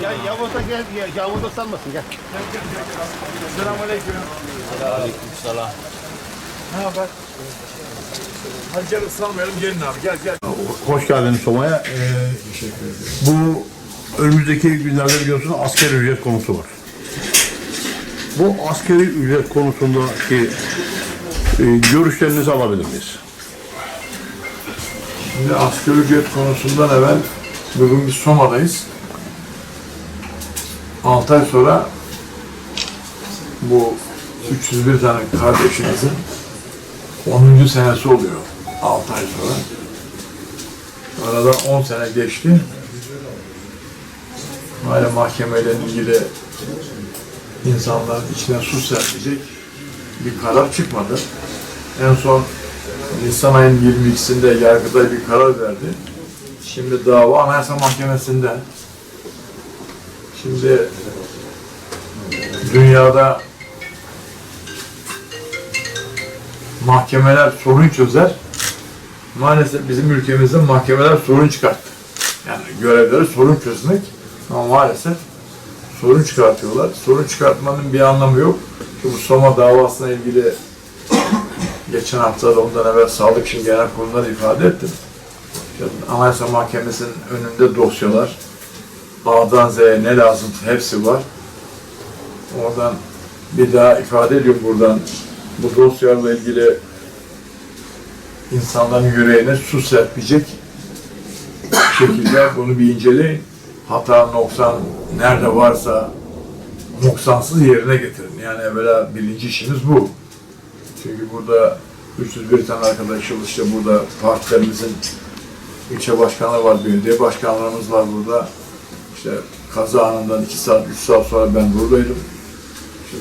Gel Yavuz da gel. Ya- Yavuz da salmasın gel. Selamünaleyküm. Aleykümselam. Ne haber? Hadi gel ıslanmayalım gelin abi gel gel. Hoş geldiniz Soma'ya. Bu önümüzdeki günlerde biliyorsunuz asker ücret konusu var. Bu askeri ücret konusundaki e, görüşlerinizi alabilir miyiz? Şimdi asgari ücret konusundan evvel bugün biz Soma'dayız. 6 ay sonra bu 301 tane kardeşimizin 10. senesi oluyor. 6 ay sonra. Aradan 10 sene geçti. Hala mahkemeyle ilgili insanların içine su serpecek bir karar çıkmadı. En son Nisan ayının 22'sinde Yargıtay bir karar verdi. Şimdi dava Anayasa Mahkemesi'nde. Şimdi dünyada mahkemeler sorun çözer. Maalesef bizim ülkemizde mahkemeler sorun çıkarttı. Yani görevleri sorun çözmek ama maalesef sorun çıkartıyorlar. Sorun çıkartmanın bir anlamı yok. Çünkü bu Soma davasına ilgili geçen hafta da ondan evvel Sağlık için Genel Kurulu'nda ifade ettim. İşte Anayasa Mahkemesi'nin önünde dosyalar, A'dan Z'ye ne lazım hepsi var. Oradan bir daha ifade ediyorum buradan. Bu dosyalarla ilgili insanların yüreğine su serpecek şekilde bunu bir inceleyin. Hata, noksan nerede varsa noksansız yerine getirin. Yani evvela birinci işimiz bu. Çünkü burada 301 tane arkadaşımız işte burada partilerimizin ilçe başkanı var, belediye başkanlarımız var burada. İşte kaza anından 2 saat, 3 saat sonra ben buradaydım. İşte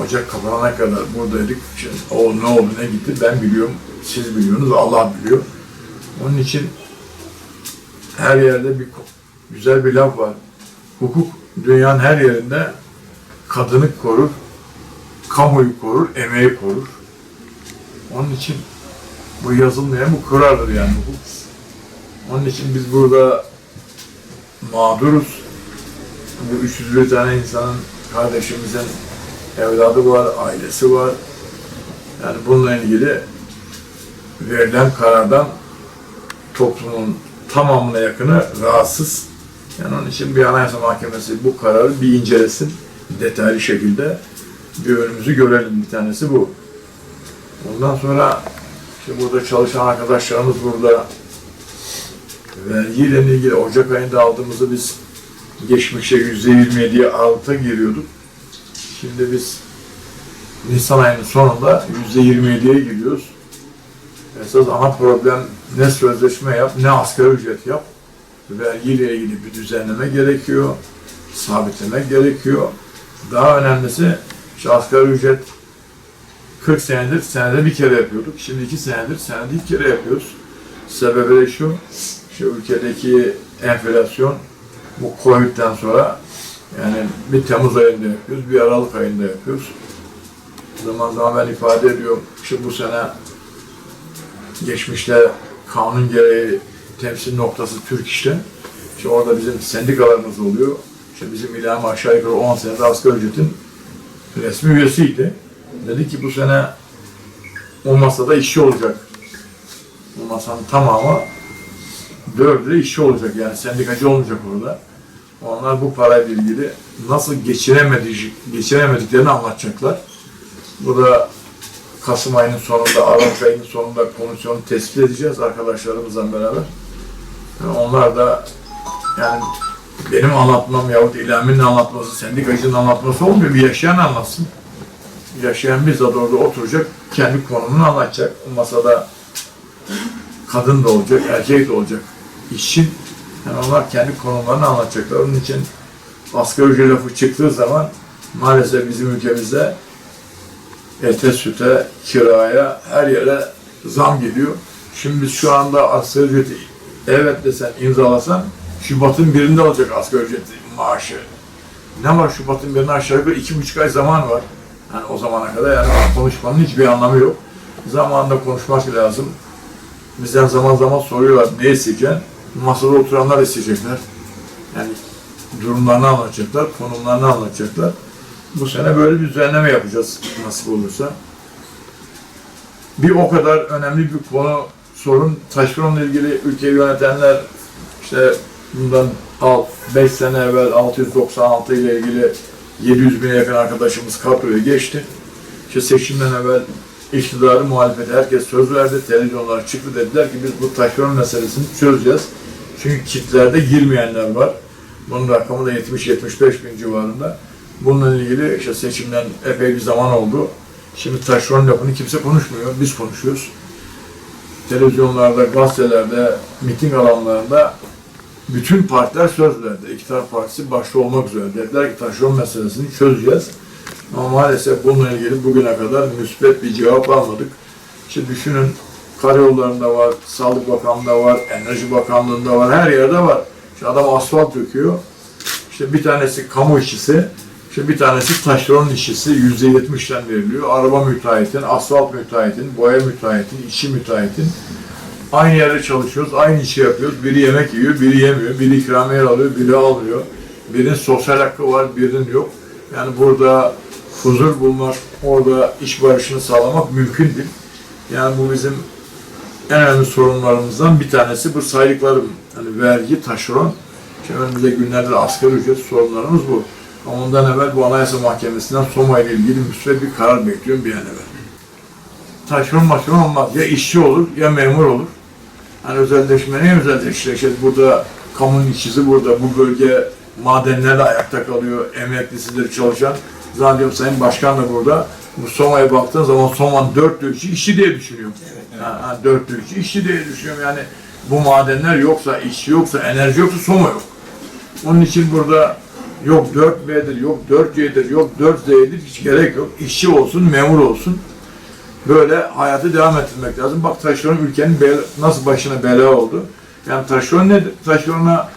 Ocak kapanana kadar buradaydık. Şimdi o ne oldu, ne gitti ben biliyorum. Siz biliyorsunuz, Allah biliyor. Onun için her yerde bir güzel bir laf var. Hukuk dünyanın her yerinde kadını korur, kamuyu korur, emeği korur. Onun için bu yazılmayan bu kurardır yani hukuk. Onun için biz burada mağduruz. Bu 301 tane insanın, kardeşimizin evladı var, ailesi var. Yani bununla ilgili verilen karardan toplumun tamamına yakını rahatsız. Yani onun için bir anayasa mahkemesi bu kararı bir incelesin detaylı şekilde bir önümüzü görelim bir tanesi bu. Ondan sonra işte burada çalışan arkadaşlarımız burada vergiyle ilgili Ocak ayında aldığımızda biz geçmişte yüzde 27'ye alta giriyorduk. Şimdi biz Nisan ayının sonunda yüzde 27'ye giriyoruz. Esas ana problem ne sözleşme yap, ne asgari ücret yap. Vergiyle ilgili bir düzenleme gerekiyor, sabitlemek gerekiyor. Daha önemlisi işte asgari ücret 40 senedir senede bir kere yapıyorduk. Şimdi iki senedir senede iki kere yapıyoruz. Sebebi şu, şu ülkedeki enflasyon bu Covid'den sonra yani bir Temmuz ayında yapıyoruz, bir Aralık ayında yapıyoruz. Zaman zaman ben ifade ediyorum, işte bu sene geçmişte kanun gereği temsil noktası Türk İş'te. İşte orada bizim sendikalarımız oluyor. İşte bizim ilahım aşağı yukarı 10 senede asgari ücretin resmi üyesiydi. Dedi ki bu sene o masada işçi olacak. Bu masanın tamamı dördü işçi olacak yani sendikacı olmayacak orada. Onlar bu parayla ilgili nasıl geçinemedik, geçinemediklerini anlatacaklar. Bu da Kasım ayının sonunda, Aralık ayının sonunda komisyonu tespit edeceğiz arkadaşlarımızla beraber. Yani onlar da yani benim anlatmam yahut İlhami'nin anlatması, sendikacının anlatması olmuyor. Bir yaşayan anlatsın. Yaşayan bizzat orada oturacak, kendi konumunu anlatacak. O masada kadın da olacak, erkek de olacak. İşçi, yani onlar kendi konumlarını anlatacaklar. Onun için asgari ücret lafı çıktığı zaman maalesef bizim ülkemizde ete, süte, kiraya, her yere zam geliyor. Şimdi biz şu anda asgari ücreti evet desen, imzalasan Şubat'ın birinde olacak asgari ücret maaşı. Ne var Şubat'ın birine aşağı yukarı iki buçuk ay zaman var. Yani o zamana kadar yani konuşmanın hiçbir anlamı yok. Zamanında konuşmak lazım. Bizden zaman zaman soruyorlar ne isteyeceksin? Masada oturanlar isteyecekler. Yani durumlarını anlatacaklar, konumlarını anlatacaklar. Bu sene böyle bir düzenleme yapacağız nasip olursa. Bir o kadar önemli bir konu, sorun taşeronla ilgili ülkeyi yönetenler işte bundan 5 sene evvel 696 ile ilgili 700 bine yakın arkadaşımız kadroya geçti. İşte seçimden evvel iktidarı muhalefete herkes söz verdi. Televizyonlar çıktı dediler ki biz bu taşeron meselesini çözeceğiz. Çünkü kitlerde girmeyenler var. Bunun rakamı da 70-75 bin civarında. Bununla ilgili işte seçimden epey bir zaman oldu. Şimdi taşeron lafını kimse konuşmuyor. Biz konuşuyoruz. Televizyonlarda, gazetelerde, miting alanlarında bütün partiler söz verdi. İktidar Partisi başta olmak üzere. Dediler ki taşeron meselesini çözeceğiz. Ama maalesef bununla ilgili bugüne kadar müspet bir cevap almadık. İşte düşünün karayollarında var, Sağlık Bakanlığı'nda var, Enerji Bakanlığı'nda var, her yerde var. İşte adam asfalt döküyor. İşte bir tanesi kamu işçisi, işte bir tanesi taşeron işçisi yüzde yetmişten veriliyor. Araba müteahhitin, asfalt müteahhitin, boya müteahhitin, işçi müteahhitin. Aynı yerde çalışıyoruz, aynı işi yapıyoruz. Biri yemek yiyor, biri yemiyor, biri ikramiye alıyor, biri almıyor. Birinin sosyal hakkı var, birinin yok. Yani burada huzur bulmak, orada iş barışını sağlamak mümkün değil. Yani bu bizim en önemli sorunlarımızdan bir tanesi bu saydıklarım. Hani vergi, taşeron, işte önümüzde günlerde de asgari ücret sorunlarımız bu. Ama ondan evvel bu Anayasa Mahkemesi'nden Soma ile ilgili müsbet bir karar bekliyorum bir an evvel. Taşeron maşeron olmaz. Ya işçi olur ya memur olur. Hani özelleşme ne özelleşme? İşte burada kamunun işçisi burada. Bu bölge madenlerle ayakta kalıyor. Emeklisidir çalışan. Zannediyorum Sayın Başkan da burada. Bu Soma'ya baktığın zaman Soma'nın dört dörtçü işçi diye düşünüyorum. Ha, ha, dört dörtçü işçi diye düşünüyorum. Yani bu madenler yoksa, işçi yoksa, enerji yoksa Soma yok. Onun için burada yok 4B'dir, yok 4C'dir, yok 4Z'dir hiç gerek yok. İşçi olsun, memur olsun. Böyle hayatı devam ettirmek lazım. Bak taşeron ülkenin bel- nasıl başına bela oldu. Yani taşeron nedir? Taşerona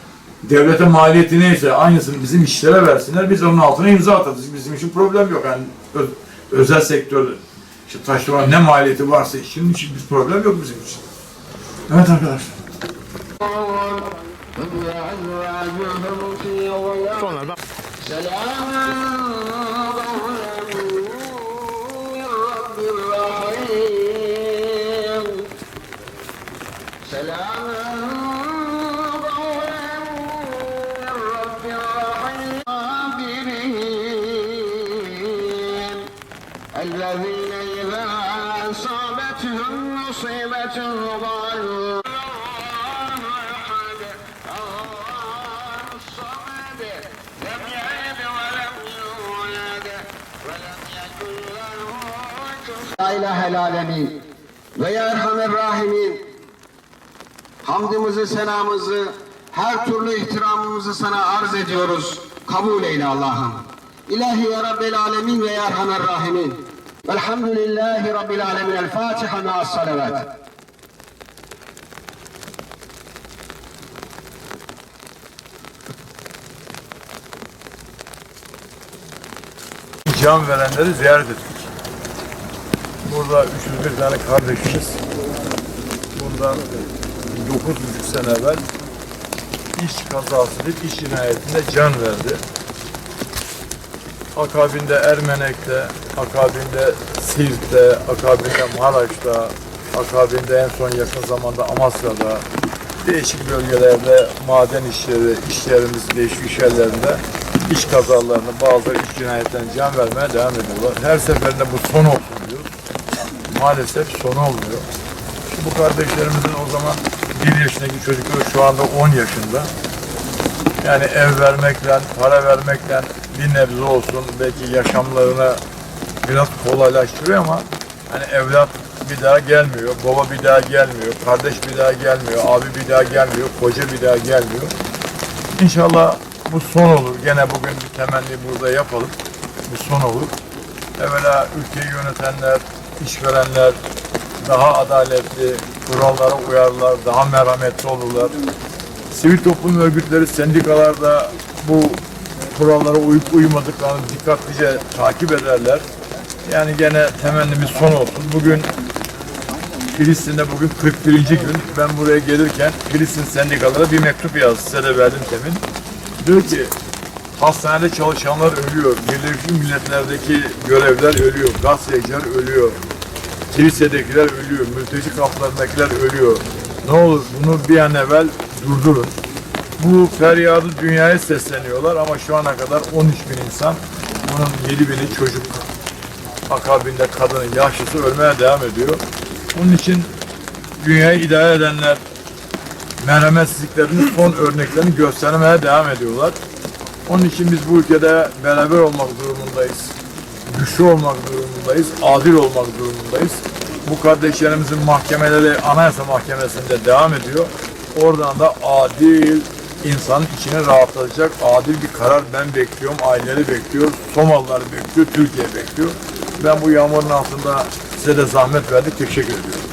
devlete maliyeti neyse aynısını bizim işlere versinler. Biz onun altına imza atarız. Bizim için problem yok. Yani özel sektör işte taşeron ne maliyeti varsa işinin için bir problem yok bizim için. Evet arkadaşlar. Sonra da الذين إذا أصابتهم مصيبة قالوا الله أحد الله الصمد لم يلد ولم يولد ولم يكن له كفوا La ilahe alemin ve ya erhamer rahimin hamdımızı, senamızı, her türlü ihtiramımızı sana arz ediyoruz. Kabul eyle Allah'ım. İlahi ya Rabbel alemin ve ya erhamer rahimin. Velhamdülillahi Rabbil alemin. El Fatiha ma'as salavat. can verenleri ziyaret ettik. Burada 301 tane kardeşimiz bundan 9,5 sene evvel iş kazası bir iş cinayetinde can verdi. Akabinde Ermenek'te, akabinde Siirt'te, akabinde Maraş'ta, akabinde en son yakın zamanda Amasya'da, değişik bölgelerde maden işleri, iş yerimiz değişik iş yerlerinde iş kazalarını, bazı iş cinayetlerine can vermeye devam ediyorlar. Her seferinde bu son olsun diyoruz. Maalesef son olmuyor. Şu bu kardeşlerimizin o zaman bir yaşındaki çocukları şu anda 10 yaşında. Yani ev vermekle, para vermekle bir nebze olsun belki yaşamlarını biraz kolaylaştırıyor ama hani evlat bir daha gelmiyor, baba bir daha gelmiyor, kardeş bir daha gelmiyor, abi bir daha gelmiyor, koca bir daha gelmiyor. İnşallah bu son olur. Gene bugün bir temenni burada yapalım. Bu son olur. Evvela ülkeyi yönetenler, işverenler daha adaletli, kurallara uyarlar, daha merhametli olurlar. Sivil toplum örgütleri, sendikalar da bu kurallara uyup uymadıklarını dikkatlice takip ederler. Yani gene temennimiz son olsun. Bugün Filistin'de bugün 41. gün. Ben buraya gelirken Filistin sendikalara bir mektup yazdı. Size de verdim temin. Diyor ki Hastanede çalışanlar ölüyor. Birleşmiş Milletler'deki görevler ölüyor. Gazeteciler ölüyor. Kilisedekiler ölüyor. Mülteci kamplarındakiler ölüyor. Ne olur bunu bir an evvel durdurun. Bu feryadı dünyaya sesleniyorlar ama şu ana kadar 13 bin insan, bunun 7 bini çocuk, akabinde kadını, yaşlısı ölmeye devam ediyor. Bunun için dünyayı idare edenler merhametsizliklerinin son örneklerini göstermeye devam ediyorlar. Onun için biz bu ülkede beraber olmak durumundayız. Güçlü olmak durumundayız, adil olmak durumundayız. Bu kardeşlerimizin mahkemeleri Anayasa Mahkemesi'nde devam ediyor. Oradan da adil insanın içine rahatlatacak adil bir karar ben bekliyorum, aileleri bekliyor, Somalılar bekliyor, Türkiye bekliyor. Ben bu yağmurun altında size de zahmet verdik, teşekkür ediyorum.